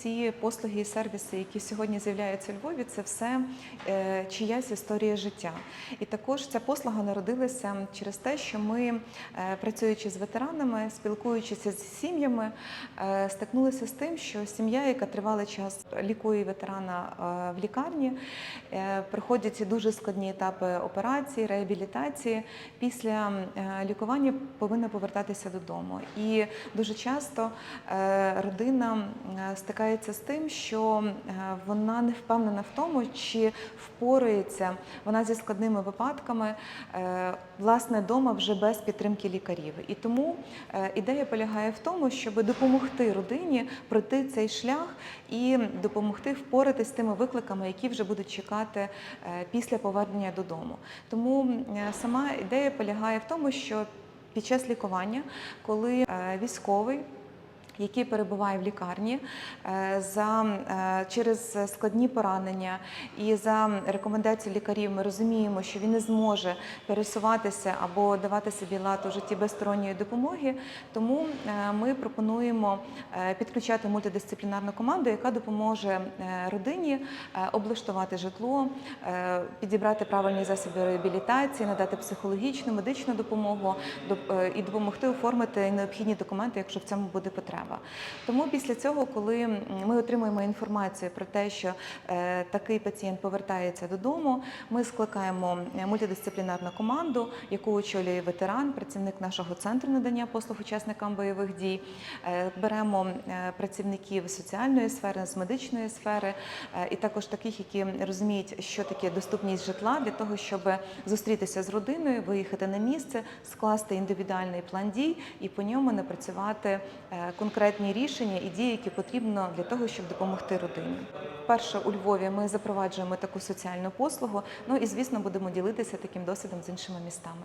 всі послуги і сервіси, які сьогодні з'являються у Львові, це все е, чиясь історія життя. І також ця послуга народилася через те, що ми, е, працюючи з ветеранами, спілкуючися з сім'ями, е, стикнулися з тим, що сім'я, яка тривалий час лікує ветерана в лікарні, проходять дуже складні етапи операції, реабілітації. Після лікування повинна повертатися додому. І дуже часто родина е, стикається з тим, що е, вона не впевнена в тому, чи впорається вона зі складними випадками е, власне вдома вже без підтримки лікарів. І тому е, ідея полягає в тому, щоб допомогти родині пройти цей шлях і допомогти впоратись з тими викликами, які вже будуть чекати після повернення додому. Тому сама ідея полягає в тому, що під час лікування, коли військовий який перебуває в лікарні е, за е, через складні поранення і за рекомендацією лікарів, ми розуміємо, що він не зможе пересуватися або давати собі лад у житті без сторонньої допомоги. Тому е, ми пропонуємо підключати мультидисциплінарну команду, яка допоможе родині облаштувати житло, підібрати правильні засоби реабілітації, надати психологічну, медичну допомогу доп- і допомогти оформити необхідні документи, якщо в цьому буде потреба. Тому після цього, коли ми отримуємо інформацію про те, що е, такий пацієнт повертається додому, ми скликаємо е, мультидисциплінарну команду, яку очолює ветеран, працівник нашого центру надання послуг учасникам бойових дій. Е, Беремо працівників соціальної сфери, з медичної сфери, і також таких, які розуміють, що таке доступність житла для того, щоб зустрітися з родиною, виїхати на місце, скласти індивідуальний план дій і по ньому напрацювати е, конкретні рішення і дії, які потрібно для того, щоб допомогти родині. Вперше у Львові ми запроваджуємо таку соціальну послугу. Ну і звісно, будемо ділитися таким досвідом з іншими містами.